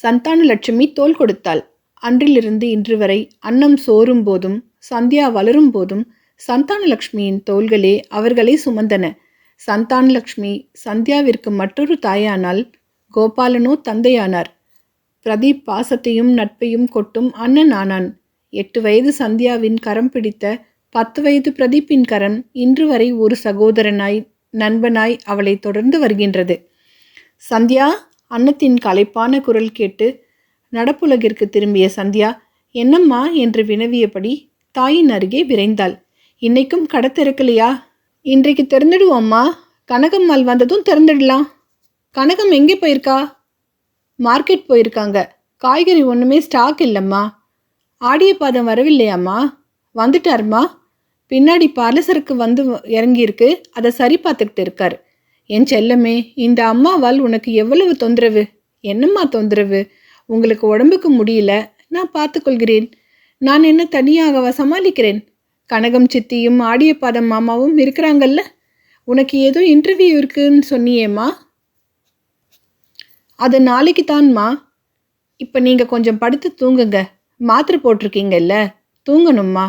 சந்தான லட்சுமி தோல் கொடுத்தாள். அன்றிலிருந்து இன்று வரை அன்னம் சோறும் போதும் சந்தியா வளரும் போதும் சந்தானலக்ஷ்மியின் தோள்களே அவர்களை சுமந்தன. சந்தானலக்ஷ்மி சந்தியாவிற்கு மற்றொரு தாயானால் கோபாலனோ தந்தையானார். பிரதீப் பாசத்தையும் நட்பையும் கொட்டும் அண்ணன் ஆனான். எட்டு வயது சந்தியாவின் கரம் பிடித்த பத்து வயது பிரதீப்பின் கரம் இன்று வரை ஒரு சகோதரனாய் நண்பனாய் அவளை தொடர்ந்து வருகின்றது. சந்தியா அன்னத்தின் களைப்பான குரல் கேட்டு நடப்புலகிற்கு திரும்பிய சந்தியா என்னம்மா? என்று வினவியபடி தாயின் அருகே விரைந்தாள். இன்னைக்கும் கடை திறக்கலையா? இன்றைக்கு திறந்துடுவோம்மா. கனகம்மாள் வந்ததும் திறந்துடலாம். கனகம் எங்கே போயிருக்கா? மார்க்கெட் போயிருக்காங்க. காய்கறி ஒன்றுமே ஸ்டாக் இல்லைம்மா. ஆடிய பாதம் வரவில்லையாம்மா? வந்துட்டாருமா. பின்னாடி பலசரக்கு வந்து இறங்கியிருக்கு. அதை சரி பார்த்துக்கிட்டு இருக்கார். என் செல்லமே இந்த அம்மாவால் உனக்கு எவ்வளவு தொந்தரவு? என்னம்மா தொந்தரவு? உங்களுக்கு உடம்புக்கு முடியல. நான் பார்த்துக்கொள்கிறேன். நான் என்ன தனியாகவா சமாளிக்கிறேன்? கனகம் சித்தியும் ஆடியப்பாதம் மாமாவும் இருக்கிறாங்கல்ல? உனக்கு ஏதோ இன்டர்வியூ இருக்குன்னு சொன்னியேம்மா? அது நாளைக்கு தான்மா. இப்போ நீங்கள் கொஞ்சம் படுத்து தூங்குங்க. மாத்திரை போட்டிருக்கீங்கல்ல? தூங்கணும்மா.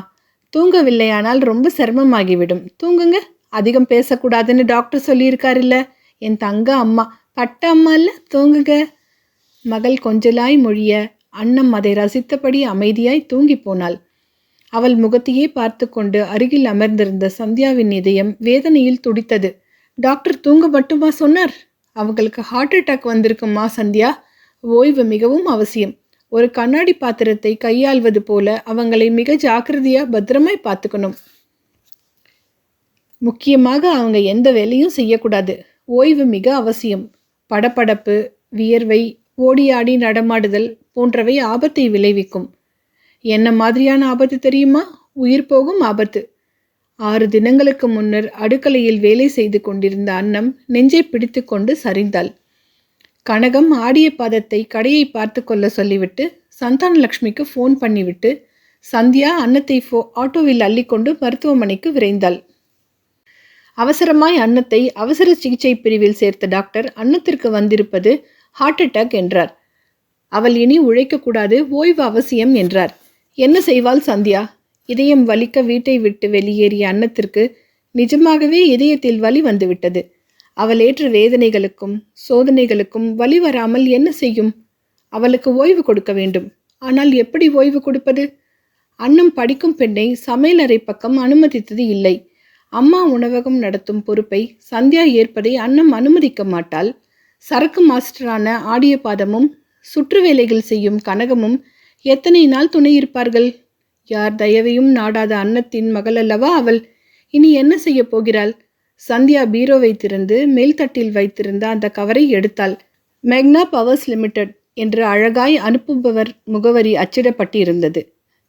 தூங்கவில்லையானால் ரொம்ப சிரமமாகிவிடும். தூங்குங்க. அதிகம் பேசக்கூடாதுன்னு டாக்டர் சொல்லியிருக்காருல்ல. என் தங்க அம்மா பட்ட அம்மா இல்லை தூங்குங்க. மகள் கொஞ்சலாய் மொழிய அன்னம் அதை ரசித்தபடி அமைதியாய் தூங்கி போனாள். அவள் முகத்தையே பார்த்து கொண்டு அருகில் அமர்ந்திருந்த சந்தியாவின் இதயம் வேதனையில் துடித்தது. டாக்டர் தூங்க மட்டுமா? சொன்னார். அவங்களுக்கு ஹார்ட் அட்டாக் வந்திருக்குமா சந்தியா. ஓய்வு மிகவும் அவசியம். ஒரு கண்ணாடி பாத்திரத்தை கையாள்வது போல அவங்களை மிக ஜாக்கிரதையா பத்திரமாய் பார்த்துக்கணும். முக்கியமாக அவங்க எந்த வேலையும் செய்யக்கூடாது. ஓய்வு மிக அவசியம். படப்படப்பு வியர்வை ஓடியாடி நடமாடுதல் போன்றவை ஆபத்தை விளைவிக்கும். என்ன மாதிரியான ஆபத்து தெரியுமா? உயிர் போகும் ஆபத்து. ஆறு தினங்களுக்கு முன்னர் அடுக்கலையில் வேலை செய்து கொண்டிருந்த அன்னம் நெஞ்சை பிடித்து கொண்டு சரிந்தாள். கனகம் ஆடிய பாதத்தை கடையை பார்த்து கொள்ள சொல்லிவிட்டு சந்தானலக்ஷ்மிக்கு ஃபோன் பண்ணிவிட்டு சந்தியா அன்னத்தை ஃபோ ஆட்டோவில் அள்ளிக்கொண்டு மருத்துவமனைக்கு விரைந்தாள். அவசரமாய் அன்னத்தை அவசர சிகிச்சை பிரிவில் சேர்த்த டாக்டர் அன்னத்திற்கு வந்திருப்பது ஹார்ட் அட்டாக் என்றார். அவள் இனி உழைக்கக்கூடாது ஓய்வு அவசியம் என்றார். என்ன செய்வாள் சந்தியா? இதயம் வலிக்க வீட்டை விட்டு வெளியேறிய அன்னத்திற்கு நிஜமாகவே இதயத்தில் வலி வந்துவிட்டது. அவள் ஏற்ற வேதனைகளுக்கும் சோதனைகளுக்கும் வலி வராமல் என்ன செய்யும்? அவளுக்கு ஓய்வு கொடுக்க வேண்டும். ஆனால் எப்படி ஓய்வு கொடுப்பது? அன்னம் படிக்கும் பெண்ணை சமையலறை பக்கம் அனுமதித்தது இல்லை. அம்மா உணவகம் நடத்தும் பொறுப்பை சந்தியா ஏற்பதை அன்னம் அனுமதிக்க மாட்டாள். சரக்கு மாஸ்டரான ஆடிய பாதமும் சுற்று வேலைகள் செய்யும் கனகமும் எத்தனை நாள் துணை இருப்பார்கள்? யார் தயவையும் நாடாத அன்னத்தின் மகள் அல்லவா அவள்? இனி என்ன செய்ய போகிறாள்? சந்தியா பீரோவை திறந்து மேல்தட்டில் வைத்திருந்த அந்த கவரை எடுத்தாள். மெக்னா பவர்ஸ் லிமிடெட் என்று அழகாய் அனுப்புபவர் முகவரி அச்சிடப்பட்டிருந்தது.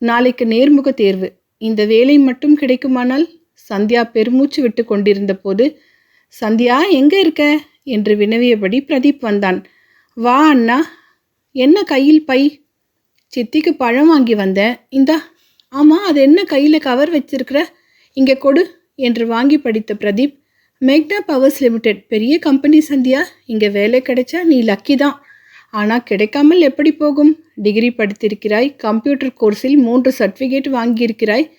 நாளைக்கு நேர்முக தேர்வு. இந்த வேலை மட்டும் கிடைக்குமானால்? சந்தியா பெருமூச்சு விட்டு கொண்டிருந்த போது சந்தியா எங்க இருக்க? என்று வினவியபடி பிரதீப் வந்தான். வா அண்ணா. என்ன கையில் பை? சித்திக்கு பழம் வாங்கி வந்தேன். இந்தா. ஆமாம் அது என்ன கையில் கவர் வச்சிருக்கிற? இங்கே கொடு என்று வாங்கி படித்த பிரதீப் மேக்னா பவர்ஸ் லிமிடெட். பெரிய கம்பெனி சந்தியா. இங்கே வேலை கிடைச்சா நீ லக்கி தான். ஆனால் கிடைக்காமல் எப்படி போகும்? டிகிரி படித்திருக்கிறாய். கம்ப்யூட்டர் கோர்ஸில் மூன்று சர்டிஃபிகேட் வாங்கியிருக்கிறாய்.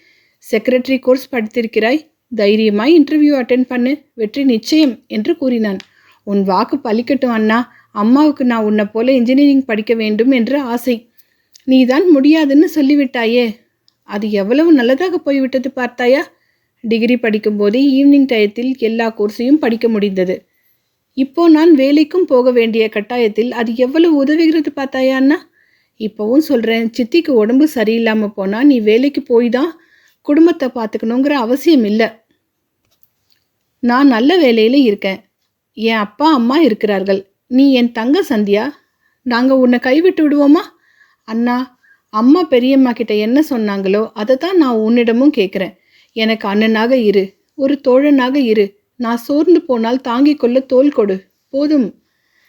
செக்ரட்டரி கோர்ஸ் படித்திருக்கிறாய். தைரியமாய் இன்டர்வியூ அட்டென்ட் பண்ணு. வெற்றி நிச்சயம் என்று கூறினான். உன் வாக்கு பலிக்கட்டும் அண்ணா. அம்மாவுக்கு நான் உன்னை போல இன்ஜினியரிங் படிக்க வேண்டும் என்று ஆசை. நீதான் முடியாதுன்னு சொல்லிவிட்டாயே. அது எவ்வளவு நல்லதாக போய்விட்டது பார்த்தாயா? டிகிரி படிக்கும்போது ஈவினிங் டயத்தில் எல்லா கோர்ஸையும் படிக்க முடிந்தது. இப்போ நான் வேலைக்கும் போக வேண்டிய கட்டாயத்தில் அது எவ்வளவு உதவுகிறது பார்த்தாயா அண்ணா? இப்போவும் சொல்கிறேன் சித்திக்கு உடம்பு சரியில்லாமல் போனால் நீ வேலைக்கு போய் தான் குடும்பத்தை பார்த்துக்கணுங்கிற அவசியம் இல்லை. நான் நல்ல வேலையில் இருக்கேன். என் அப்பா அம்மா இருக்கிறார்கள். நீ என் தங்க சந்தியா? நாங்கள் உன்னை கைவிட்டு விடுவோமா? அண்ணா அம்மா பெரியம்மா கிட்ட என்ன சொன்னாங்களோ அதை தான் நான் உன்னிடமும் கேட்குறேன் எனக்கு அண்ணனாக இரு. ஒரு தோழனாக இரு. நான் சோர்ந்து போனால் தாங்கிக் கொள்ள தோல் கொடு. போதும்.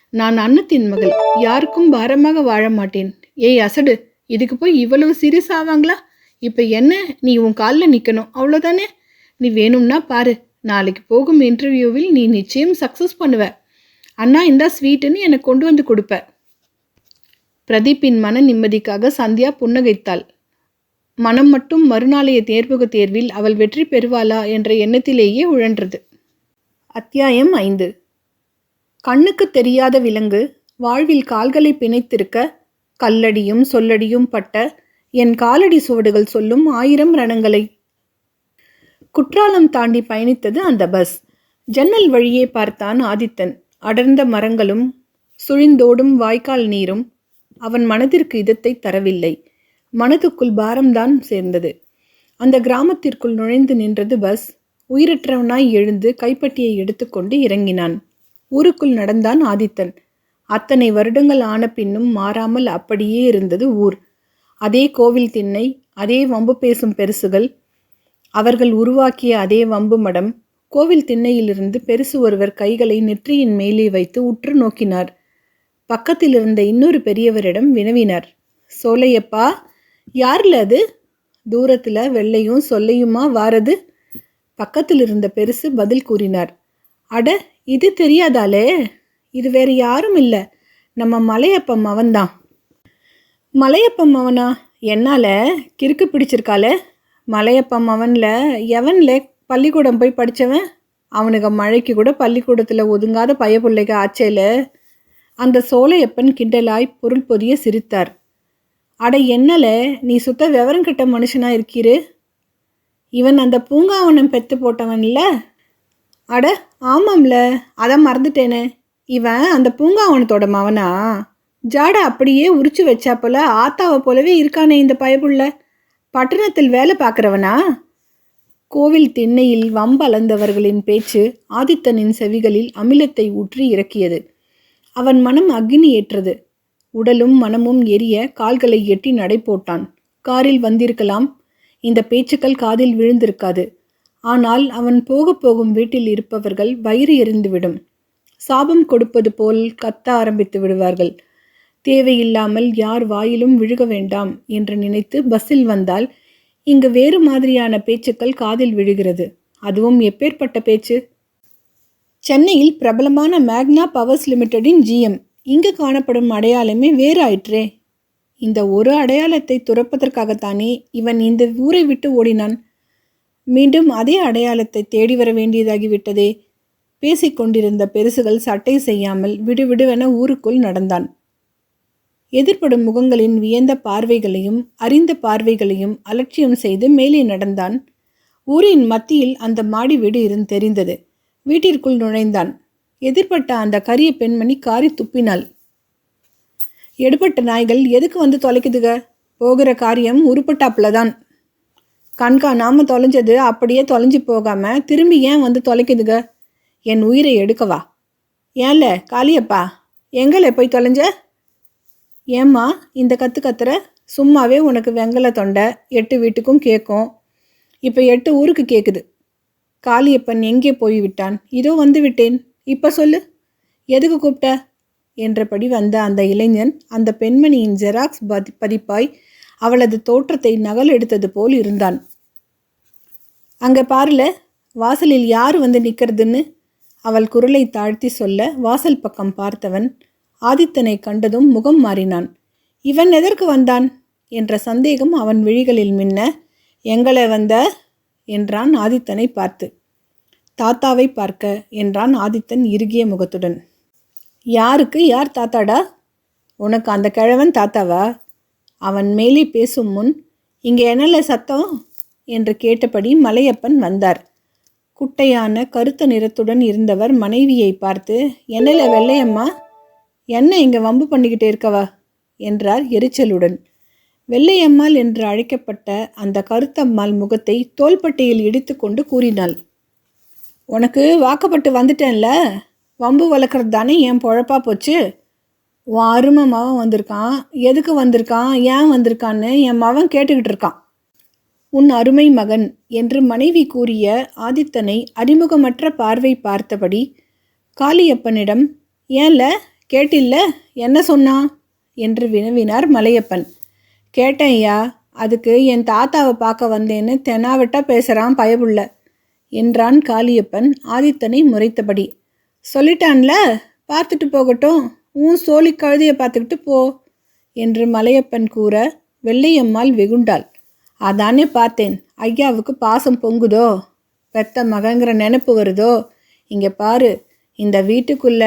நான் அன்னத்தின் மகள். யாருக்கும் பாரமாக வாழ மாட்டேன். ஏய் அசடு. இதுக்கு போய் இவ்வளவு சீரியஸ் ஆவாங்களா? இப்போ என்ன? நீ உன் காலில் நிற்கணும் அவ்வளோதானே நீ வேணும்னா பாரு. நாளைக்கு போகும் இன்டர்வியூவில் நீ நிச்சயம் சக்ஸஸ் பண்ணுவ. அண்ணா இந்தா ஸ்வீட்டுன்னு எனக்கு கொண்டு வந்து கொடுப்ப. பிரதீப்பின் மன நிம்மதிக்காக சந்தியா புன்னகைத்தாள். மனம் மட்டும் மறுநாளைய தேர்வுக தேர்வில் அவள் வெற்றி பெறுவாளா என்ற எண்ணத்திலேயே உழன்றது. அத்தியாயம் ஐந்து. கண்ணுக்கு தெரியாத விலங்கு வாழ்வில் கால்களை பிணைத்திருக்க கல்லடியும் சொல்லடியும் பட்ட என் காலடி சுவடுகள் சொல்லும் ஆயிரம் ரணங்களை. குற்றாலம் தாண்டி பயணித்தது அந்த பஸ். ஜன்னல் வழியே பார்த்தான் ஆதித்தன். அடர்ந்த மரங்களும் சுழிந்தோடும் வாய்க்கால் நீரும் அவன் மனதிற்கு இதத்தை தரவில்லை. மனதுக்குள் பாரம்தான் சேர்ந்தது. அந்த கிராமத்திற்குள் நுழைந்து நின்றது பஸ். உயிரற்றவனாய் எழுந்து கைப்பட்டியை எடுத்துக்கொண்டு இறங்கினான். ஊருக்குள் நடந்தான் ஆதித்தன். அத்தனை வருடங்கள் ஆன பின்னும் மாறாமல் அப்படியே இருந்தது ஊர். அதே கோவில் திண்ணை அதே வம்பு பேசும் பெருசுகள் அவர்கள் உருவாக்கிய அதே வம்பு மடம். கோவில் திண்ணையிலிருந்து பெருசு ஒருவர் கைகளை நெற்றியின் மேலே வைத்து உற்று நோக்கினார். பக்கத்தில் இருந்த இன்னொரு பெரியவரிடம் வினவினார். சோலையப்பா யாரில் அது? தூரத்தில் வெள்ளையும் சொல்லையுமா வாரது? பக்கத்தில் இருந்த பெருசு பதில் கூறினார். அட இது தெரியாதாலே இது வேறு யாரும் இல்லை. நம்ம மலையப்பம் அவன்தான். மலையப்பம் அவனா? என்னால்? கிறுக்கு பிடிச்சிருக்காளே. மலையப்பம் மவனில் எவன்ல பள்ளிக்கூடம் போய் படித்தவன் அவனுக்கு மழைக்கு கூட பள்ளிக்கூடத்தில் ஒதுங்காத பயப்புள்ளைக ஆச்சேல. அந்த சோலையப்பன் கிண்டலாய் பொருள் பொதிய சிரித்தார். அட என்னல நீ சுத்த விவரம் கிட்ட மனுஷனா இருக்கீரு? இவன் அந்த பூங்காவனம் பெத்து போட்டவன் இல்லை அட ஆமாம்ல. அதை மறந்துட்டேனே. இவன் அந்த பூங்காவனத்தோட மவனா? ஜாடை அப்படியே உரிச்சு வச்சா போல ஆத்தாவை போலவே இருக்கானே இந்த பயப்புள்ள பட்டணத்தில் வேலை பார்க்குறவனா? கோவில் திண்ணையில் வம்பலந்தவர்களின் பேச்சு ஆதித்தனின் செவிகளில் அமிலத்தை ஊற்றி இறக்கியது. அவன் மனம் அக்னி ஏற்றது. உடலும் மனமும் எரிய கால்களை எட்டி நடை போட்டான். காரில் வந்திருக்கலாம். இந்த பேச்சுக்கள் காதில் விழுந்திருக்காது. ஆனால் அவன் போக போகும் வீட்டில் இருப்பவர்கள் வயிறு எரிந்துவிடும். சாபம் கொடுப்பது போல் கத்த ஆரம்பித்து விடுவார்கள். தேவையில்லாமல் யார் வாயிலும் விழுக வேண்டாம் என்று நினைத்து பஸ்ஸில் வந்தால் இங்கு வேறு மாதிரியான பேச்சுக்கள் காதில் விழுகிறது. அதுவும் எப்பேற்பட்ட பேச்சு? சென்னையில் பிரபலமான மேக்னா பவர்ஸ் லிமிடெடின் ஜிஎம். இங்கு காணப்படும் அடையாளமே வேறு ஆயிற்றே இந்த ஒரு அடையாளத்தை துறப்பதற்காகத்தானே இவன் இந்த ஊரை விட்டு ஓடினான். மீண்டும் அதே அடையாளத்தை தேடி வர வேண்டியதாகிவிட்டதே. பேசிக்கொண்டிருந்த பெருசுகள் சட்டை செய்யாமல் விடுவிடுவென ஊருக்குள் நடந்தான். எதிர்ப்படும் முகங்களின் வியந்த பார்வைகளையும் அறிந்த பார்வைகளையும் அலட்சியம் செய்து மேலே நடந்தான். ஊரின் மத்தியில் அந்த மாடி வீடு இருந்து தெரிந்தது. வீட்டிற்குள் நுழைந்தான். எதிர்பட்ட அந்த கரிய பெண்மணி காரி துப்பினாள். எடுபட்ட நாய்கள் எதுக்கு வந்து தொலைக்குதுக? போகிற காரியம் உருப்பட்டாப்புல தான் கண்கா நாம தொலைஞ்சது அப்படியே தொலைஞ்சு போகாம திரும்பி ஏன் வந்து தொலைக்குதுக? என் உயிரை எடுக்கவா? ஏன்ல காளியப்பா எங்களை போய் தொலைஞ்ச? ஏம்மா இந்த கற்று கத்துற? சும்மாவே உனக்கு வெங்கல தொண்டை எட்டு வீட்டுக்கும் கேட்கும் இப்போ எட்டு ஊருக்கு கேட்குது காளியப்பன் எங்கே போய்விட்டான் இதோ வந்து விட்டேன். இப்போ சொல்லு. எதுக்கு கூப்பிட்ட என்றபடி வந்த அந்த இளைஞன் அந்த பெண்மணியின் ஜெராக்ஸ் பதி பதிப்பாய் அவளது தோற்றத்தை நகல் எடுத்தது போல் இருந்தான். அங்கே பாருல வாசலில் யார் வந்து நிற்கிறதுன்னு அவள் குரலை தாழ்த்தி சொல்ல வாசல் பக்கம் பார்த்தவன் ஆதித்தனை கண்டதும் முகம் மாறினான். இவன் எதற்கு வந்தான்? என்ற சந்தேகம் அவன் விழிகளில் மின்ன. எங்களை வந்த என்றான் ஆதித்தனை பார்த்து. தாத்தாவை பார்க்க என்றான் ஆதித்தன் இறுகிய முகத்துடன். யாருக்கு? யார் தாத்தாடா? உனக்கு அந்த கிழவன் தாத்தாவா? அவன் மேலே பேசும் முன் இங்கே என்னல சத்தம்? என்று கேட்டபடி மலையப்பன் வந்தார். குட்டையான கருத்த நிறத்துடன் இருந்தவர் மனைவியை பார்த்து என்னல வெள்ளையம்மா? என்ன இங்கே வம்பு பண்ணிக்கிட்டே இருக்கவா? என்றார் எரிச்சலுடன். வெள்ளையம்மாள் என்று அழைக்கப்பட்ட அந்த கருத்தம்மாள் முகத்தை தோள்பட்டையில் இடித்து கொண்டு கூறினாள். உனக்கு வாக்கப்பட்டு வந்துட்டேன்ல? வம்பு வளர்க்குறது தானே என் பொழப்பா போச்சு? உன் அருமை மவன் வந்திருக்கான். எதுக்கு வந்திருக்கான்? ஏன் வந்திருக்கான்னு என் மவன் கேட்டுக்கிட்டு இருக்கான். உன் அருமை மகன் என்று மனைவி கூறிய ஆதித்தனை அறிமுகமற்ற பார்வை பார்த்தபடி காளியப்பனிடம் ஏன்ல? கேட்டில்ல? என்ன சொன்னான் என்று வினவினார் மலையப்பன். கேட்டேன் ஐயா அதுக்கு என் தாத்தாவை பார்க்க வந்தேன்னு தெனாவிட்டா பேசுகிறான் பயபுள்ள என்றான் காளியப்பன் ஆதித்தனை முறைத்தபடி. சொல்லிட்டான்ல பார்த்துட்டு போகட்டும் உன் சோழி கழுதியை பார்த்துக்கிட்டு போ என்று மலையப்பன் கூற வெள்ளையம்மாள் வெகுண்டாள். அதானே பார்த்தேன் ஐயாவுக்கு பாசம் பொங்குதோ பெத்த மகங்கிற நினப்பு வருதோ இங்கே பாரு இந்த வீட்டுக்குள்ள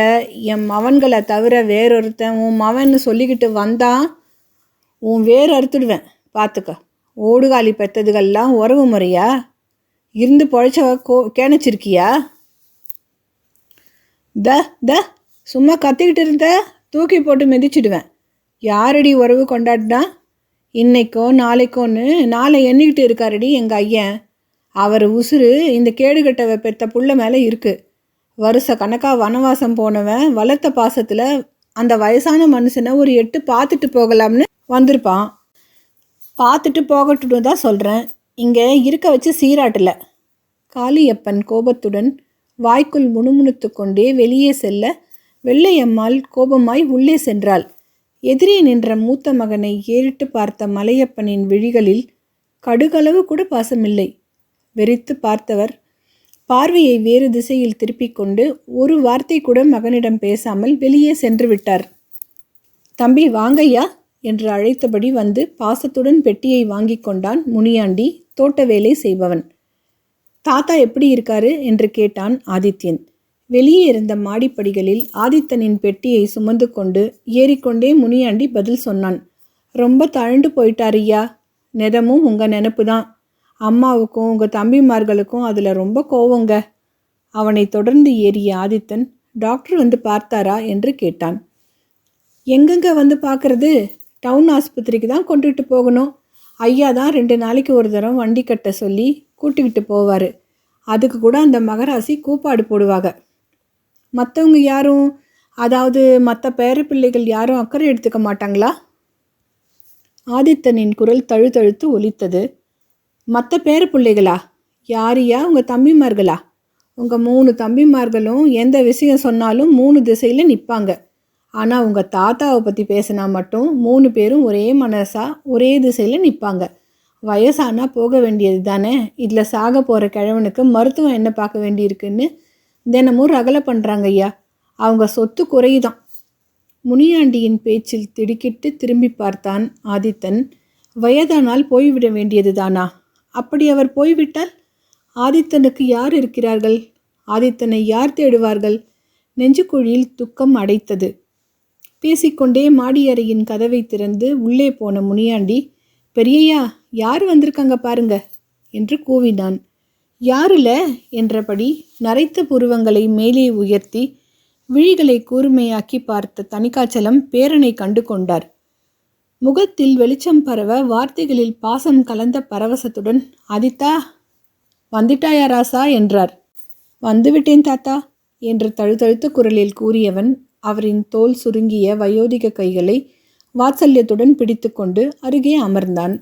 என் மவன்களை தவிர வேறொருத்தன் உன் மவன்னு சொல்லிக்கிட்டு வந்தான் உன் வேர் அறுத்துடுவேன். பார்த்துக்க ஓடுகாலி பெத்ததுகள்லாம் உறவு முறையா? இருந்து பொழைச்ச கோ கேணச்சிருக்கியா? த த சும்மா கத்திக்கிட்டு இருந்த? தூக்கி போட்டு மிதிச்சிடுவேன். யாரடி உறவு கொண்டாடினா? இன்னைக்கோ நாளைக்கோன்னு நாளை எண்ணிக்கிட்டு இருக்காரடி எங்கள் ஐயன். அவர் உசுறு இந்த கேடுகட்டவை பெத்த புள்ள மேலே இருக்குது வருஷ கணக்காக வனவாசம் போனவன் வளர்த்த பாசத்தில் அந்த வயசான மனுஷனை ஒரு எட்டு பார்த்துட்டு போகலாம்னு வந்திருப்பான். பார்த்துட்டு போகட்டும் தான் சொல்கிறேன் இங்கே இருக்க வச்சு சீராட்டல. காளியப்பன் கோபத்துடன் வாய்க்குள் முணுமுணுத்து கொண்டே வெளியே செல்ல வெள்ளையம்மாள் கோபமாய் உள்ளே சென்றாள். எதிரே நின்ற மூத்த மகனை ஏறிட்டு பார்த்த மலையப்பனின் விழிகளில் கடுகளவு கூட பாசமில்லை. வெறித்து பார்த்தவர் பார்வையை வேறு திசையில் திருப்பிக் கொண்டு ஒரு வார்த்தை கூட மகனிடம் பேசாமல் வெளியே சென்று விட்டார். தம்பி வாங்கய்யா என்று அழைத்தபடி வந்து பாசத்துடன் பெட்டியை வாங்கி கொண்டான் முனியாண்டி தோட்ட வேலை செய்பவன். தாத்தா எப்படி இருக்காரு? என்று கேட்டான் ஆதித்யன். வெளியே இருந்த மாடிப்படிகளில் ஆதித்தனின் பெட்டியை சுமந்து கொண்டு ஏறிக்கொண்டே முனியாண்டி பதில் சொன்னான். ரொம்ப தழண்டு போயிட்டாரியா நெதமும் உங்கள் நினப்பு தான் அம்மாவுக்கும் உங்கள் தம்பிமார்களுக்கும் அதில் ரொம்ப கோவங்க. அவனை தொடர்ந்து ஏறிய ஆதித்தன் டாக்டர் வந்து பார்த்தாரா? என்று கேட்டான். எங்கெங்க வந்து பார்க்குறது? டவுன் ஆஸ்பத்திரிக்கு தான் கொண்டுகிட்டு போகணும். ஐயா தான் ரெண்டு நாளைக்கு ஒரு தரம் வண்டி கட்ட சொல்லி கூட்டிக்கிட்டு போவார். அதுக்கு கூட அந்த மகராசி கூப்பாடு போடுவாங்க. மற்றவங்க யாரும் அதாவது மற்ற பேர பிள்ளைகள் யாரும் அக்கறை எடுத்துக்க மாட்டாங்களா? ஆதித்தனின் குரல் தழுதழுத்து ஒலித்தது. மற்ற பேர பிள்ளைகளா? யாரியா? உங்கள் தம்பிமார்களா? உங்கள் மூணு தம்பிமார்களும் எந்த விஷயம் சொன்னாலும் மூணு திசையில் நிற்பாங்க ஆனால் உங்கள் தாத்தாவை பற்றி பேசினா மட்டும் மூணு பேரும் ஒரே மனசாக ஒரே திசையில் நிற்பாங்க வயசானா போக வேண்டியது தானே? இதில் சாக போகிற கிழவனுக்கு மருத்துவம் என்ன பார்க்க வேண்டியிருக்குன்னு தினமும் ரகலை பண்ணுறாங்க ஐயா. அவங்க சொத்து குறையுதான். முனியாண்டியின் பேச்சில் திடுக்கிட்டு திரும்பி பார்த்தான் ஆதித்தன். வயதானால் போய்விட வேண்டியதுதானா அப்படி அவர் போய்விட்டால் ஆதித்தனுக்கு யார் இருக்கிறார்கள்? ஆதித்தனை யார் தேடுவார்கள்? நெஞ்சுக்குழியில் துக்கம் அடைத்தது. பேசிக்கொண்டே மாடியறையின் கதவை திறந்து உள்ளே போன முனியாண்டி பெரியையா யார் வந்திருக்காங்க பாருங்க என்று கூவினான். யாருல? என்றபடி நரைத்த புருவங்களை மேலே உயர்த்தி விழிகளை கூர்மையாக்கி பார்த்த தணிகாச்சலம் பேரனை கண்டு கொண்டார். முகத்தில் வெளிச்சம் பரவ வார்த்தைகளில் பாசம் கலந்த பரவசத்துடன் ஆதித்தா வந்துட்டாயா ராசா? என்றார். வந்துவிட்டேன் தாத்தா என்று தழுதழுத்த குரலில் கூறியவன் அவரின் தோல் சுருங்கிய வயோதிக கைகளை வாத்சல்யத்துடன் பிடித்துக்கொண்டு அருகே அமர்ந்தான்.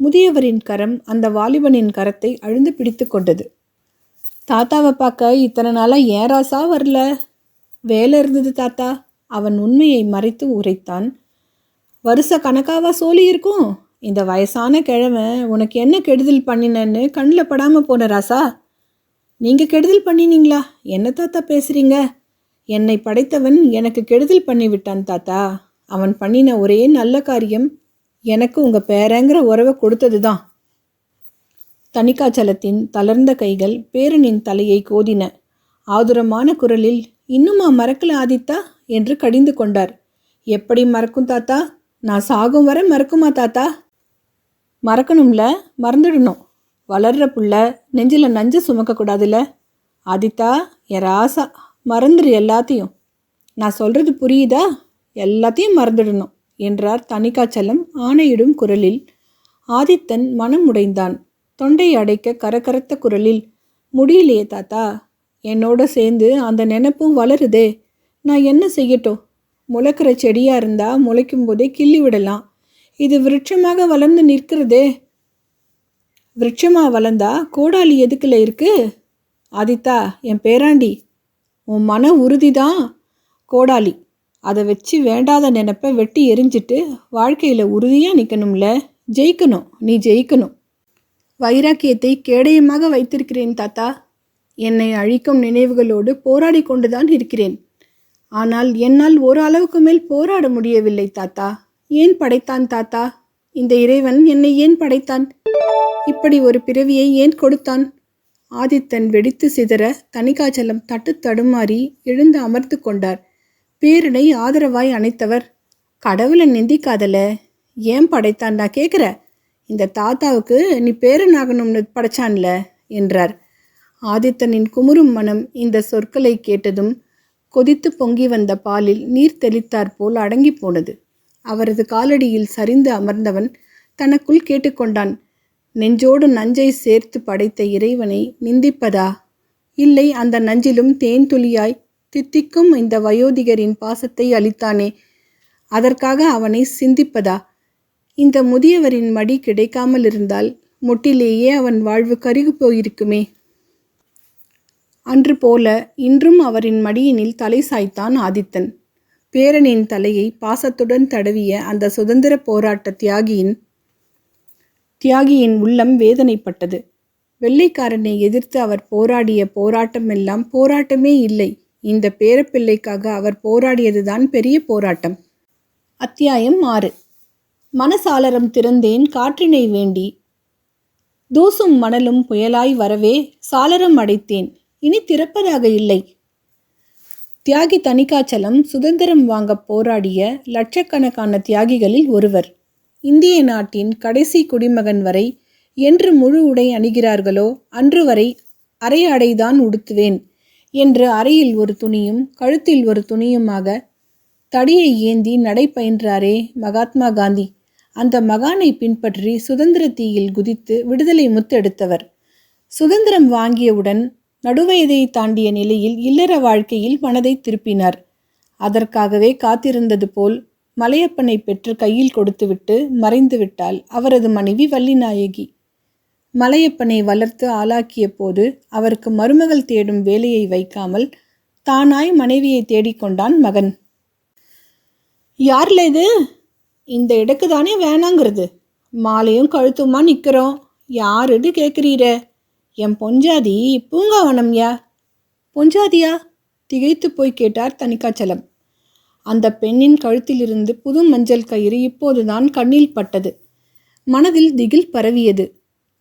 முதியவரின் கரம் அந்த வாலிபனின் கரத்தை அழுந்து பிடித்து கொண்டது. தாத்தாவை பார்க்க இத்தனை நாளாக ஏன் ராசா வரல? வேலை இருந்தது தாத்தா அவன் உண்மையை மறைத்து உரைத்தான். வருஷ கணக்காவா சோழி இருக்கும்? இந்த வயசான கிழவன் உனக்கு என்ன கெடுதல் பண்ணினன்னு கண்ணில் படாமல் போன ராசா. நீங்கள் கெடுதல் பண்ணினீங்களா? என்ன தாத்தா பேசுகிறீங்க என்னை படைத்தவன் எனக்கு கெடுதல் பண்ணி விட்டான் தாத்தா. அவன் பண்ணின ஒரே நல்ல காரியம் எனக்கு உங்கள் பேரங்கிற உறவை கொடுத்தது தான் தணிக்காச்சலத்தின் தளர்ந்த கைகள் பேரனின் தலையை கோதின. ஆதுரமான குரலில் இன்னுமா மறக்கல ஆதித்தா? என்று கடிந்து கொண்டார். எப்படி மறக்கும் தாத்தா? நான் சாகும் வரை மறக்குமா தாத்தா? மறக்கணும்ல மறந்துடணும். வளர்ற புள்ள நெஞ்சில் நஞ்சு சுமக்கக்கூடாதுல்ல ஆதித்தா என் ராசா மறந்துடு எல்லாத்தையும். நான் சொல்கிறது புரியுதா? எல்லாத்தையும் மறந்துடணும் என்றார் தணிக்காச்சலம் ஆணையிடும் குரலில். ஆதித்தன் மனம் உடைந்தான். தொண்டை அடைக்க கரகரத்த குரலில் முடியலையே தாத்தா. என்னோட சேர்ந்து அந்த நினப்பும் வளருதே. நான் என்ன செய்யட்டும்? முளைக்கிற செடியாக இருந்தால் முளைக்கும் போதே கிள்ளி விடலாம். இது விருட்சமாக வளர்ந்து நிற்கிறதே. விருட்சமாக வளர்ந்தா கோடாலி எதுக்குல இருக்கு? ஆதித்தா என் பேராண்டி உன் மன உறுதி தான் கோடாலி. அதை வச்சு வேண்டாத நினப்பை வெட்டி எரிஞ்சிட்டு வாழ்க்கையில் உறுதியாக நிற்கணும்ல ஜெயிக்கணும் நீ ஜெயிக்கணும். வைராக்கியத்தை கேடயமாக வைத்திருக்கிறேன் தாத்தா. என்னை அழிக்கும் நினைவுகளோடு போராடி கொண்டுதான் இருக்கிறேன். ஆனால் என்னால் ஒரு அளவுக்கு மேல் போராட முடியவில்லை தாத்தா. ஏன் படைத்தான் தாத்தா? இந்த இறைவன் என்னை ஏன் படைத்தான்? இப்படி ஒரு பிறவியை ஏன் கொடுத்தான்? ஆதித்தன் வெடித்து சிதற தணிகாச்சலம் தட்டு தடுமாறி எழுந்து அமர்ந்து கொண்டார். பேரனை ஆதரவாய் அணைத்தவர். கடவுளை நிந்திக்காதல ஏன் படைத்தான் நான் கேட்குற இந்த தாத்தாவுக்கு நீ பேரனாகணும்னு படைச்சான்ல என்றார். ஆதித்தனின் குமுறும் மனம் இந்த சொற்களை கேட்டதும் கொதித்து பொங்கி வந்த பாலில் நீர் தெளித்தாற் போல் அடங்கி போனது. அவரது காலடியில் சரிந்து அமர்ந்தவன் தனக்குள் கேட்டுக்கொண்டான் நெஞ்சோடு நஞ்சை சேர்த்து படைத்த இறைவனை நிந்திப்பதா? இல்லை அந்த நஞ்சிலும் தேன் துளியாய் தித்திக்கும் இந்த வயோதிகரின் பாசத்தை அளித்தானே அதற்காக அவனை சிந்திப்பதா? இந்த முதியவரின் மடி கிடைக்காமல் இருந்தால் முட்டிலேயே அவன் வாழ்வு கருகி போயிருக்குமே! அன்று போல இன்றும் அவரின் மடியினில் தலை சாய்த்தான் ஆதித்தன். பேரனின் தலையை பாசத்துடன் தடவிய அந்த சுதந்திர போராட்ட தியாகியின் தியாகியின் உள்ளம் வேதனைப்பட்டது. வெள்ளைக்காரனை எதிர்த்து அவர் போராடிய போராட்டமெல்லாம் போராட்டமே இல்லை. இந்த பேரப்பிள்ளைக்காக அவர் போராடியதுதான் பெரிய போராட்டம். அத்தியாயம் ஆறு. மனசாளரம் திறந்தேன் காற்றினை வேண்டி. தூசும் மணலும் புயலாய் வரவே சாளரம் அடைத்தேன். இனி திறப்பதாக இல்லை. தியாகி தணிகாச்சலம் சுதந்திரம் வாங்க போராடிய லட்சக்கணக்கான தியாகிகளில் ஒருவர். இந்திய நாட்டின் கடைசி குடிமகன் வரை என்று முழு உடை அணிகிறார்களோ அன்று வரை அரை அடைதான் உடுத்துவேன் என்று அறையில் ஒரு துணியும் கழுத்தில் ஒரு துணியுமாக தடியை ஏந்தி நடை பயின்றாரே மகாத்மா காந்தி. அந்த மகானை பின்பற்றி சுதந்திர தீயில் குதித்து விடுதலை முத்தெடுத்தவர். சுதந்திரம் வாங்கியவுடன் நடுவயதை தாண்டிய நிலையில் இல்லற வாழ்க்கையில் மனதை திருப்பினார். அதற்காகவே காத்திருந்தது போல் மலையப்பனை பெற்று கையில் கொடுத்துவிட்டு மறைந்துவிட்டால் அவரது மனைவி வள்ளிநாயகி. மலையப்பனை வளர்த்து ஆளாக்கிய போது அவருக்கு மருமகள் தேடும் வேலையை வைக்காமல் தானாய் மனைவியை தேடிக்கொண்டான் மகன். யார்ல இது? இந்த இடக்கு தானே வேணாங்கிறது. மாலையும் கழுத்துமா நிற்கிறோம் யாருன்னு கேட்குறீரே என் பொஞ்சாதி பூங்காவனம்யா? பொஞ்சாதியா? திகைத்து போய் கேட்டார் தணிக்காச்சலம் அந்த பெண்ணின் கழுத்திலிருந்து புது மஞ்சள் கயிறு இப்போதுதான் கண்ணில் பட்டது. மனதில் திகில் பரவியது.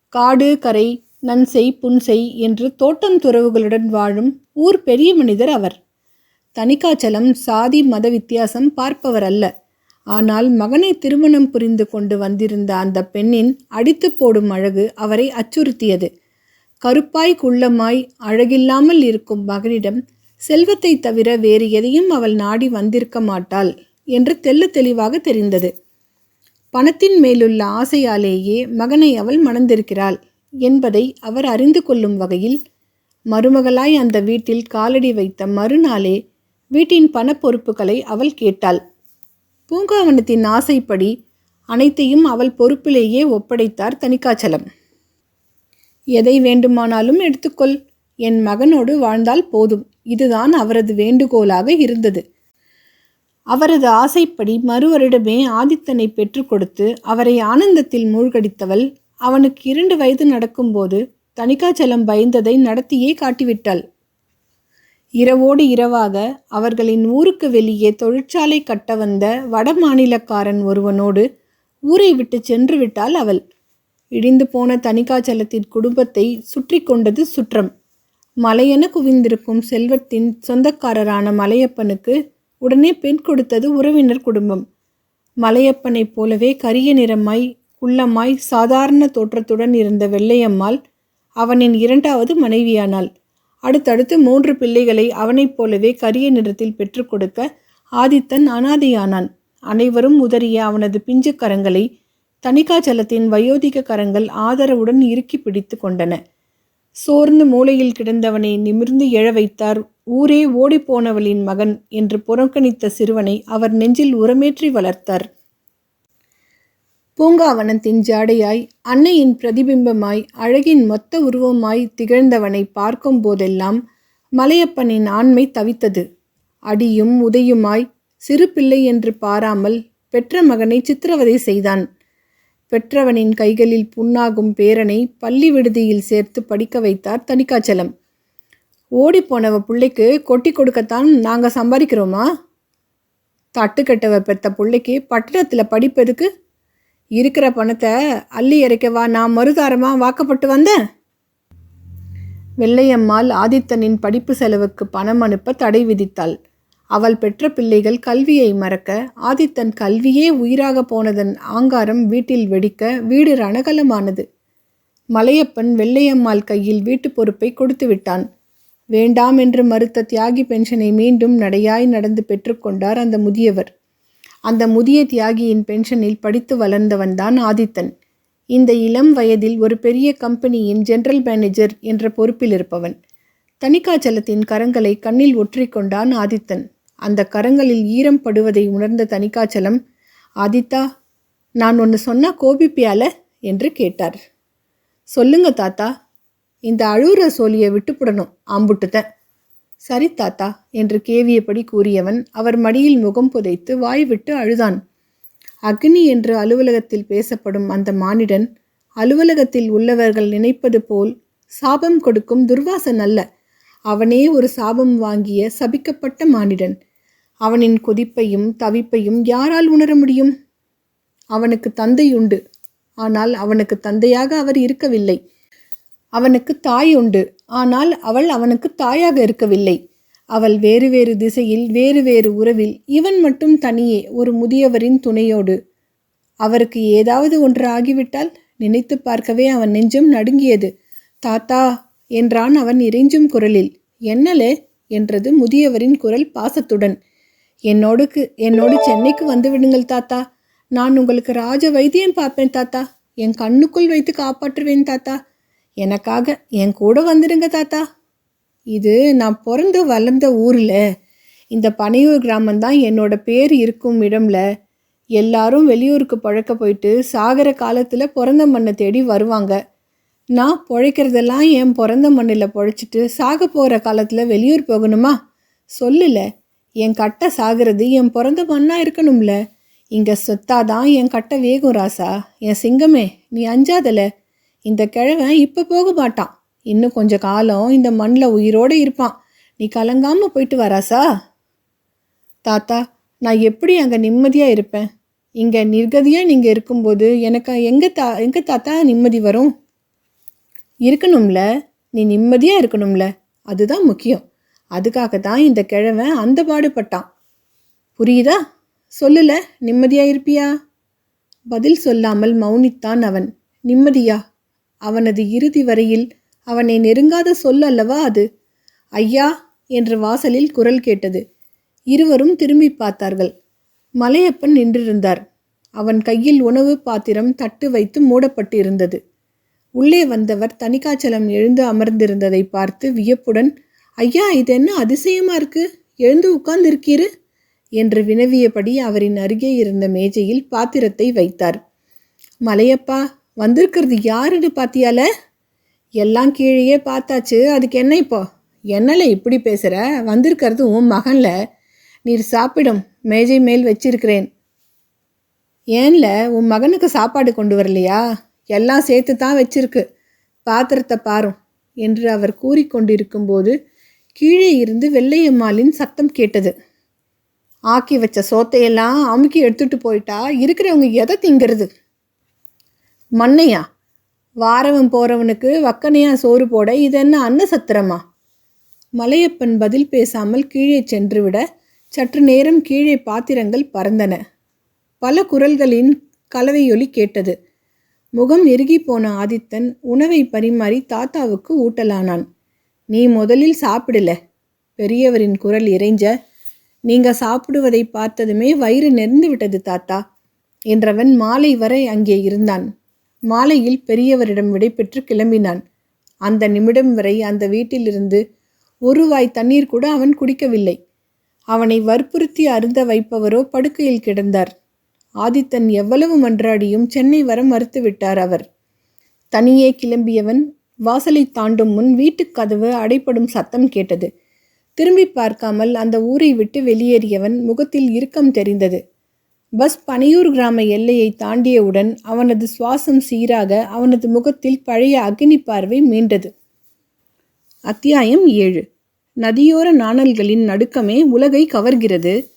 காடு கரை நன்செய் புன்செய் என்று தோட்டம் துறவுகளுடன் வாழும் ஊர் பெரிய மனிதர் அவர். தணிக்காச்சலம் சாதி மத வித்தியாசம் பார்ப்பவர் அல்ல ஆனால் மகனை திருமணம் புரிந்து கொண்டு வந்திருந்த அந்த பெண்ணின் அடித்து போடும் அழகு அவரை அச்சுறுத்தியது. கருப்பாய் குள்ளமாய் அழகில்லாமல் இருக்கும் மகனிடம் செல்வத்தை தவிர வேறு எதையும் அவள் நாடி வந்திருக்க மாட்டாள் என்று தெல்ல தெளிவாக தெரிந்தது. பணத்தின் மேலுள்ள ஆசையாலேயே மகனை அவள் மணந்திருக்கிறாள் என்பதை அவர் அறிந்து கொள்ளும் வகையில் மருமகளாய் அந்த வீட்டில் காலடி வைத்த மறுநாளே வீட்டின் பண பொறுப்புகளை அவள் கேட்டாள். பூங்காவனத்தின் ஆசைப்படி அனைத்தையும் அவள் பொறுப்பிலேயே ஒப்படைத்தார் தணிக்காச்சலம் எதை வேண்டுமானாலும் எடுத்துக்கொள். என் மகனோடு வாழ்ந்தால் போதும். இதுதான் அவரது வேண்டுகோளாக இருந்தது. அவரது ஆசைப்படி மறு வருடமே ஆதித்தனை பெற்றுக் கொடுத்து அவரை ஆனந்தத்தில் மூழ்கடித்தவள் அவனுக்கு இரண்டு வயது நடக்கும்போது தணிகாச்சலம் பயந்ததை நடத்தியே காட்டிவிட்டாள். இரவோடு இரவாக அவர்களின் ஊருக்கு வெளியே தொழிற்சாலை கட்ட வந்த வட மாநிலக்காரன் ஒருவனோடு ஊரை விட்டு சென்று விட்டாள் அவள். இடிந்து போன தணிகாச்சலத்தின் குடும்பத்தை சுற்றி கொண்டது சுற்றம். மலையென குவிந்திருக்கும் செல்வத்தின் சொந்தக்காரரான மலையப்பனுக்கு உடனே பெண் கொடுத்தது உறவினர் குடும்பம். மலையப்பனைப் போலவே கரிய நிறமாய் குள்ளமாய் சாதாரண தோற்றத்துடன் இருந்த வெள்ளையம்மாள் அவனின் இரண்டாவது மனைவியானாள். அடுத்தடுத்து மூன்று பிள்ளைகளை அவனைப் போலவே கரிய நிறத்தில் பெற்றுக் கொடுக்க ஆதித்தன் அனாதையானான். அனைவரும் உதறிய அவனது பிஞ்சு கரங்களை தணிகாச்சலத்தின் வயோதிக கரங்கள் ஆதரவுடன் இறுக்கி பிடித்து கொண்டன. சோர்ந்து மூலையில் கிடந்தவனை நிமிர்ந்து எழ வைத்தார். ஊரே ஓடிப்போனவளின் மகன் என்று புறக்கணித்த சிறுவனை அவர் நெஞ்சில் உரமேற்றி வளர்த்தார். பூங்காவனத்தின் ஜாடையாய் அன்னையின் பிரதிபிம்பமாய் அழகின் மொத்த உருவமாய் திகழ்ந்தவனை பார்க்கும் போதெல்லாம் மலையப்பனின் ஆண்மை தவித்தது. அடியும் உதையுமாய் சிறு பிள்ளை என்று பாராமல் பெற்ற மகனை சித்திரவதை செய்தான். பெற்றவனின் கைகளில் புண்ணாகும் பேரனை பள்ளி விடுதியில் சேர்த்து படிக்க வைத்தார் தணிக்காச்சலம். ஓடிப்போனவ பிள்ளைக்கு கொட்டி கொடுக்கத்தான் நாங்கள் சம்பாதிக்கிறோமா? தட்டுக்கட்டவ பெத்த பிள்ளைக்கு பட்டணத்தில் படிப்பதுக்கு? இருக்கிற பணத்தை அள்ளி இறைக்கவா நான் மறுதாரமாக வாக்கப்பட்டு வந்தேன். வெள்ளையம்மாள் ஆதித்தனின் படிப்பு செலவுக்கு பணம் அனுப்ப தடை விதித்தாள். அவள் பெற்ற பிள்ளைகள் கல்வியை மறக்க ஆதித்தன் கல்வியே உயிராக போனதன் ஆங்காரம் வீட்டில் வெடிக்க வீடு ரணகலமானது. மலையப்பன் வெள்ளையம்மாள் கையில் வீட்டு பொறுப்பை கொடுத்து விட்டான். வேண்டாம் என்று மறுத்த தியாகி பென்ஷனை மீண்டும் நடையாய் நடந்து பெற்றுக்கொண்டார் அந்த முதியவர். அந்த முதிய தியாகியின் பென்ஷனில் படித்து வளர்ந்தவன்தான் ஆதித்தன். இந்த இளம் வயதில் ஒரு பெரிய கம்பெனியின் ஜெனரல் மேனேஜர் என்ற பொறுப்பில் இருப்பவன். தணிக்காச்சலத்தின் கரங்களை கண்ணில் ஒற்றிக்கொண்டான் ஆதித்தன். அந்த கரங்களில் ஈரம் படுவதை உணர்ந்த தணிகாச்சலம் ஆதித்தா நான் ஒன்று சொன்னால் கோபிப்பியால? என்று கேட்டார். சொல்லுங்க தாத்தா. இந்த அழுகுற சோழியை விட்டுப்புடணும் ஆம்புட்டுத சரி தாத்தா என்று கேவியபடி கூறியவன் அவர் மடியில் முகம் புதைத்து வாய் விட்டு அழுதான். அக்னி என்று அலுவலகத்தில் பேசப்படும் அந்த மானிடன் அலுவலகத்தில் உள்ளவர்கள் நினைப்பது போல் சாபம் கொடுக்கும் துர்வாசன் அல்ல. அவனே ஒரு சாபம் வாங்கிய சபிக்கப்பட்ட மானிடன். அவனின் கொதிப்பையும் தவிப்பையும் யாரால் உணர முடியும்? அவனுக்கு தந்தை உண்டு ஆனால் அவனுக்கு தந்தையாக அவர் இருக்கவில்லை. அவனுக்கு தாய் உண்டு. ஆனால் அவள் அவனுக்கு தாயாக இருக்கவில்லை. அவள் வேறு வேறு திசையில் வேறு வேறு உறவில் இவன் மட்டும் தனியே ஒரு முதியவரின் துணையோடு. அவருக்கு ஏதாவது ஒன்று ஆகிவிட்டால் நினைத்து பார்க்கவே அவன் நெஞ்சம் நடுங்கியது. தாத்தா என்றான் அவன் இறைஞ்சும் குரலில். என்னலே? என்றது முதியவரின் குரல் பாசத்துடன். என்னோடுக்கு என்னோடு சென்னைக்கு வந்து விடுங்கள் தாத்தா. நான் உங்களுக்கு ராஜ வைத்தியம் பார்ப்பேன் தாத்தா. என் கண்ணுக்குள் வைத்து காப்பாற்றுவேன் தாத்தா. எனக்காக என் கூட வந்துடுங்க தாத்தா. இது நான் பிறந்து வளர்ந்த ஊரில். இந்த பனையூர் கிராமந்தான் என்னோட பேர் இருக்கும் இடம்ல. எல்லாரும் வெளியூருக்கு பழக்க போயிட்டு சாகிற காலத்தில் பிறந்த மண்ணை தேடி வருவாங்க. நான் பிழைக்கிறதெல்லாம் என் பிறந்த மண்ணில் பொழைச்சிட்டு சாக போகிற காலத்தில் வெளியூர் போகணுமா? சொல்லலை. என் கட்டை சாகிறது என் பிறந்த மண்ணா இருக்கணும்ல. இங்கே சொத்தாதான் என் கட்டை வேகும் ராசா. என் சிங்கமே நீ அஞ்சாதல. இந்த கிழவன் இப்போ போக மாட்டான். இன்னும் கொஞ்ச காலம் இந்த மண்ணில் உயிரோடு இருப்பான். நீ கலங்காமல் போயிட்டு வராசா தாத்தா நான் எப்படி அங்கே நிம்மதியாக இருப்பேன்? இங்கே நிர்கதியாக நீங்கள் இருக்கும்போது எனக்கு எங்கே தா எங்கே தாத்தா நிம்மதி வரும்? இருக்கணும்ல. நீ நிம்மதியாக இருக்கணும்ல. அதுதான் முக்கியம். அதுக்காக தான் இந்த கிழவன் அந்த பாடுபட்டான். புரியுதா? சொல்லல நிம்மதியா இருப்பியா பதில் சொல்லாமல் மௌனித்தான் அவன். நிம்மதியா? அவனது இறுதி வரையில் அவனை நெருங்காத சொல் அல்லவா அது? ஐயா என்று வாசலில் குரல் கேட்டது. இருவரும் திரும்பி பார்த்தார்கள். மலையப்பன் நின்றிருந்தார். அவன் கையில் உணவு பாத்திரம் தட்டு வைத்து மூடப்பட்டு இருந்தது உள்ளே வந்தவர் தனிக்காச்சலம் எழுந்து அமர்ந்திருந்ததை பார்த்து வியப்புடன் ஐயா இது என்ன அதிசயமா இருக்கு? எழுந்து உட்கார்ந்திருக்கீரு என்று வினவியபடி அவரின் அருகே இருந்த மேஜையில் பாத்திரத்தை வைத்தார். மலையப்பா வந்திருக்கிறது யாருன்னு பாத்தியால? எல்லாம் கீழேயே பார்த்தாச்சு. அதுக்கு என்ன இப்போ? என்னல இப்படி பேசுகிற வந்திருக்கிறது உன் மகன்ல. நீர் சாப்பிடும். மேஜை மேல் வச்சிருக்கிறேன். ஏன்ல? உன் மகனுக்கு சாப்பாடு கொண்டு வரலையா? எல்லாம் சேர்த்து தான் வச்சிருக்கு. பாத்திரத்தை பாரும் என்று அவர் கூறிக்கொண்டிருக்கும்போது கீழே இருந்து வெள்ளையம்மாளின் சத்தம் கேட்டது. ஆக்கி வச்ச சோத்தையெல்லாம் அமுக்கி எடுத்துட்டு போயிட்டா இருக்கிறவங்க எதை திங்கிறது? மண்ணையா வாரவன் போறவனுக்கு வக்கனையா சோறு போட இது என்ன அன்ன சத்திரமா? மலையப்பன் பதில் பேசாமல் கீழே சென்றுவிட சற்று நேரம் கீழே பாத்திரங்கள் பறந்தன. பல குரல்களின் கலவையொலி கேட்டது. முகம் எருகி போன ஆதித்தன் உணவை பரிமாறி தாத்தாவுக்கு ஊட்டலானான். நீ முதலில் சாப்பிடல. பெரியவரின் குரல் இறைஞ்ச நீங்க சாப்பிடுவதை பார்த்ததுமே வயிறு நெறிந்து விட்டது தாத்தா என்றவன் மாலை வரை அங்கே இருந்தான். மாலையில் பெரியவரிடம் விடைபெற்று கிளம்பினான். அந்த நிமிடம் வரை அந்த வீட்டிலிருந்து ஒரு வாய் தண்ணீர் கூட அவன் குடிக்கவில்லை. அவனை வற்புறுத்தி அருந்த வைப்பவரோ படுக்கையில் கிடந்தார். ஆதித்தன் எவ்வளவு மன்றாடியும் சென்னை வர மறுத்துவிட்டார் அவர். தனியே கிளம்பியவன் வாசலை தாண்டும் முன் வீட்டுக் கதவு அடைப்படும் சத்தம் கேட்டது. திரும்பி பார்க்காமல் அந்த ஊரை விட்டு வெளியேறியவன் முகத்தில் இறுக்கம் தெரிந்தது. பஸ் பனையூர் கிராம எல்லையை தாண்டியவுடன் அவனது சுவாசம் சீராக அவனது முகத்தில் பழைய அக்னி பார்வை மீண்டது. அத்தியாயம் ஏழு. நதியோர நாணல்களின் நடுக்கமே உலகை கவர்கிறது.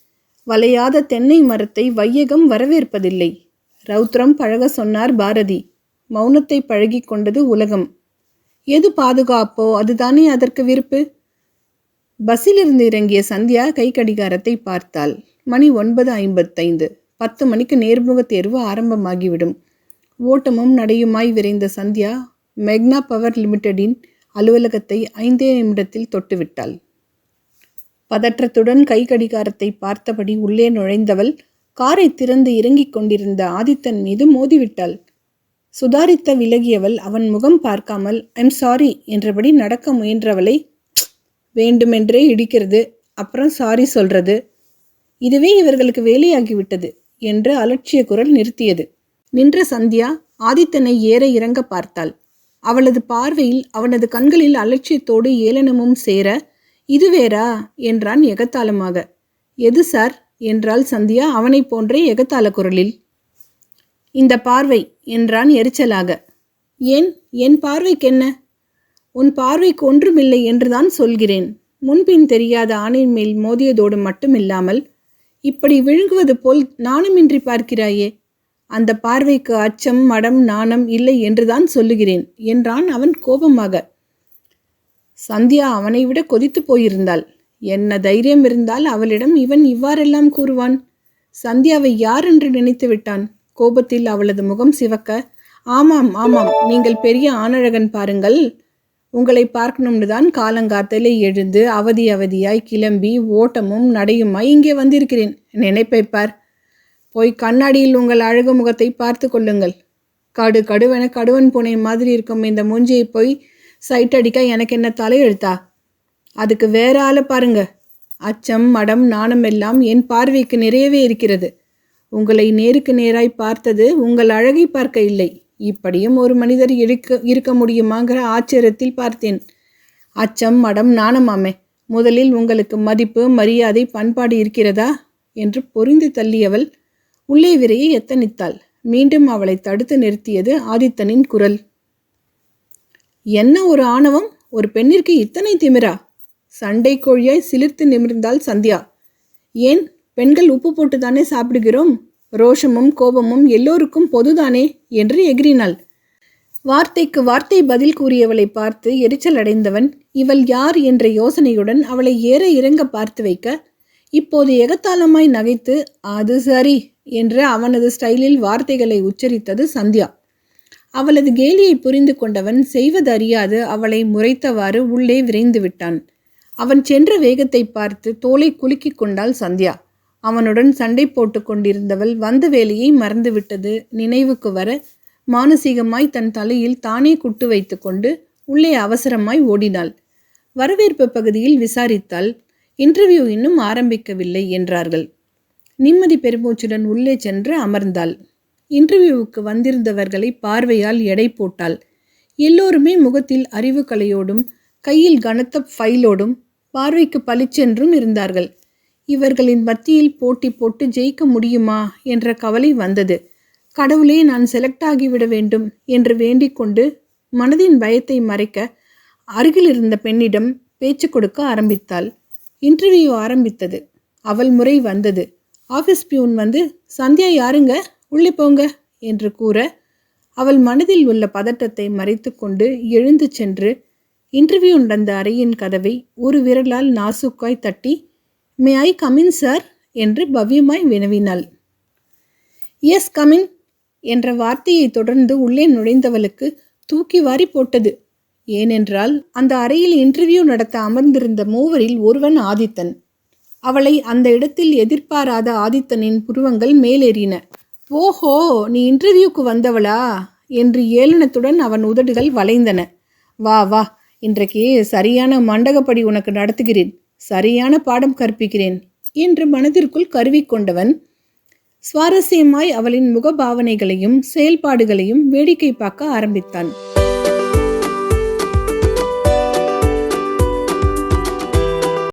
வளையாத தென்னை மரத்தை வையகம் வரவேற்பதில்லை. ரௌத்ரம் பழக சொன்னார் பாரதி. மௌனத்தை பழகி கொண்டது உலகம். எது பாதுகாப்போ அதுதானே அதற்கு விருப்பு? பஸ்ஸிலிருந்து இறங்கிய சந்தியா கை கடிகாரத்தை பார்த்தாள். மணி ஒன்பது ஐம்பத்தைந்து. பத்து மணிக்கு நேர்முக தேர்வு ஆரம்பமாகிவிடும். ஓட்டமும் நடையுமாய் விரைந்த சந்தியா மெக்னா பவர் லிமிடெடின் அலுவலகத்தை ஐந்தே நிமிடத்தில் தொட்டுவிட்டாள். பதற்றத்துடன் கை கடிகாரத்தை பார்த்தபடி உள்ளே நுழைந்தவள் காரை திறந்து இறங்கிக் கொண்டிருந்த ஆதித்தன் மீது மோதிவிட்டாள். சுதாரித்த விலகியவள் அவன் முகம் பார்க்காமல் ஐம் சாரி என்றபடி நடக்க முயன்றவளை வேண்டுமென்றே இடிக்கிறது அப்புறம் சாரி சொல்றது. இதுவே இவர்களுக்கு வேலையாகிவிட்டது என்று அலட்சிய குரல் நிறுத்தியது. நின்ற சந்தியா ஆதித்தனை ஏற இறங்க பார்த்தாள். அவளது பார்வையில் அவனது கண்களில் அலட்சியத்தோடு ஏளனமும் சேர இது வேறா? என்றான் எகத்தாளமாக. எது சார்? என்றாள் சந்தியா அவனைப் போன்றே எகத்தாள குரலில். இந்த பார்வை என்றான் எரிச்சலாக. ஏன்? என் பார்வைக்கென்ன? உன் பார்வைக்கு ஒன்றுமில்லை என்றுதான் சொல்கிறேன். முன்பின் தெரியாத ஆணின் மேல் மோதியதோடு மட்டுமில்லாமல் இப்படி விழுங்குவது போல் நாணமின்றி பார்க்கிறாயே அந்த பார்வைக்கு அச்சம் மடம் நாணம் இல்லை என்றுதான் சொல்லுகிறேன் என்றான் அவன் கோபமாக. சந்தியா அவனை விட கொதித்து போயிருந்தாள். என்ன தைரியம் இருந்தால் அவளிடம் இவன் இவ்வாறெல்லாம் கூறுவான்? சந்தியாவை யார் என்று நினைத்து விட்டான் கோபத்தில் அவளது முகம் சிவக்க ஆமாம் ஆமாம் நீங்கள் பெரிய ஆணழகன் பாருங்கள். உங்களை பார்க்கணும்னு தான் காலங்காத்தலே எழுந்து அவதி அவதியாய் கிளம்பி ஓட்டமும் நடையுமாய் இங்கே வந்திருக்கிறேன். நினைப்பைப்பார் போய் கண்ணாடியில் உங்கள் அழகு முகத்தை பார்த்து கொள்ளுங்கள். கடு கடுவென கடுவன் பூனை மாதிரி இருக்கும் இந்த மூஞ்சியை போய் சைட் அடிக்க எனக்கு என்ன தலையெழுத்தா? அதுக்கு வேற ஆளை பாருங்க. அச்சம் மடம் நாணம் எல்லாம் என் பார்வைக்கு நிறையவே இருக்கிறது. உங்களை நேருக்கு நேராய் பார்த்தது உங்கள் அழகை பார்க்க இல்லை. இப்படியும் ஒரு மனிதர் இருக்க இருக்க முடியுமாங்கிற ஆச்சரியத்தில் பார்த்தேன். அச்சம் மடம் நாணமாமே. முதலில் உங்களுக்கு மதிப்பு மரியாதை பண்பாடு இருக்கிறதா? என்று பொறிந்து தள்ளியவள் உள்ளே விரைய எத்தனித்தாள். மீண்டும் அவளை தடுத்து நிறுத்தியது ஆதித்தனின் குரல். என்ன ஒரு ஆணவம்? ஒரு பெண்ணிற்கு இத்தனை திமிரா? சண்டை கோழியாய் சிலிர்த்து நிமிர்ந்தாள் சந்தியா. ஏன் பெண்கள் உப்பு போட்டு தானே சாப்பிடுகிறோம்? ரோஷமும் கோபமும் எல்லோருக்கும் பொதுதானே? என்று எகிரினாள் வார்த்தைக்கு வார்த்தை பதில் கூறியவளை பார்த்து எரிச்சல் அடைந்தவன் இவள் யார்? என்ற யோசனையுடன் அவளை ஏற இறங்க பார்த்து வைக்க இப்போது எகத்தாளமாய் நகைத்து அது சரி என்று அவனது ஸ்டைலில் வார்த்தைகளை உச்சரித்தது சந்தியா. அவளது கேலியை புரிந்து கொண்டவன் செய்வதறியாது அவளை முறைத்தவாறு உள்ளே விரைந்து விட்டான். அவன் சென்ற வேகத்தை பார்த்து தோலை குலுக்கிக் கொண்டாள் சந்தியா. அவனுடன் சண்டை போட்டு கொண்டிருந்தவள் வந்த வேலையை மறந்துவிட்டது. நினைவுக்கு வர மானசீகமாய் தன் தலையில் தானே குட்டு வைத்துக்கொண்டு உள்ளே அவசரமாய் ஓடினாள். வரவேற்பு பகுதியில் விசாரித்தால் இன்டர்வியூ இன்னும் ஆரம்பிக்கவில்லை என்றார்கள். நிம்மதி பெருமூச்சுடன் உள்ளே சென்று அமர்ந்தாள். இன்டர்வியூவுக்கு வந்திருந்தவர்களை பார்வையால் எடை போட்டாள். எல்லோருமே முகத்தில் அறிவு கலையோடும் கையில் கனத்த ஃபைலோடும் பார்வைக்கு பளிச்சென்றும் இருந்தார்கள். இவர்களின் மத்தியில் போட்டி போட்டு ஜெயிக்க முடியுமா என்ற கவலை வந்தது. கடவுளே நான் செலக்ட் ஆகிவிட வேண்டும் என்று வேண்டிக் கொண்டு மனதின் பயத்தை மறைக்க அருகில் இருந்த பெண்ணிடம் பேச்சு கொடுக்க ஆரம்பித்தாள். இன்டர்வியூ ஆரம்பித்தது. அவள் முறை வந்தது. ஆஃபீஸ் பியூன் வந்து சந்தியா யாருங்க? உள்ளே போங்க என்று கூற அவள் மனதில் உள்ள பதட்டத்தை மறைத்து கொண்டு எழுந்து சென்று இன்டர்வியூ நடந்த அறையின் கதவை ஒரு விரலால் நாசுக்காய் தட்டி மே ஐ கமின் சார் என்று பவ்யமாய் வினவினாள். எஸ் கமின் என்ற வார்த்தையை தொடர்ந்து உள்ளே நுழைந்தவளுக்கு தூக்கி வாரி போட்டது. ஏனென்றால் அந்த அறையில் இன்டர்வியூ நடத்த அமர்ந்திருந்த மூவரில் ஒருவன் ஆதித்தன். அவளை அந்த இடத்தில் எதிர்பாராத ஆதித்தனின் புருவங்கள் மேலேறின. ஓஹோ நீ இன்டர்வியூக்கு வந்தவளா? என்று ஏளனத்துடன் அவன் உதடுகள் வளைந்தன. வா வா இன்றைக்கு சரியான மண்டகப்படி உனக்கு நடத்துகிறேன். சரியான பாடம் கற்பிக்கிறேன் என்று மனதிற்குள் கருவிக்கொண்டவன் சுவாரஸ்யமாய் அவளின் முகபாவனைகளையும் செயல்பாடுகளையும் வேடிக்கை பார்க்க ஆரம்பித்தான்.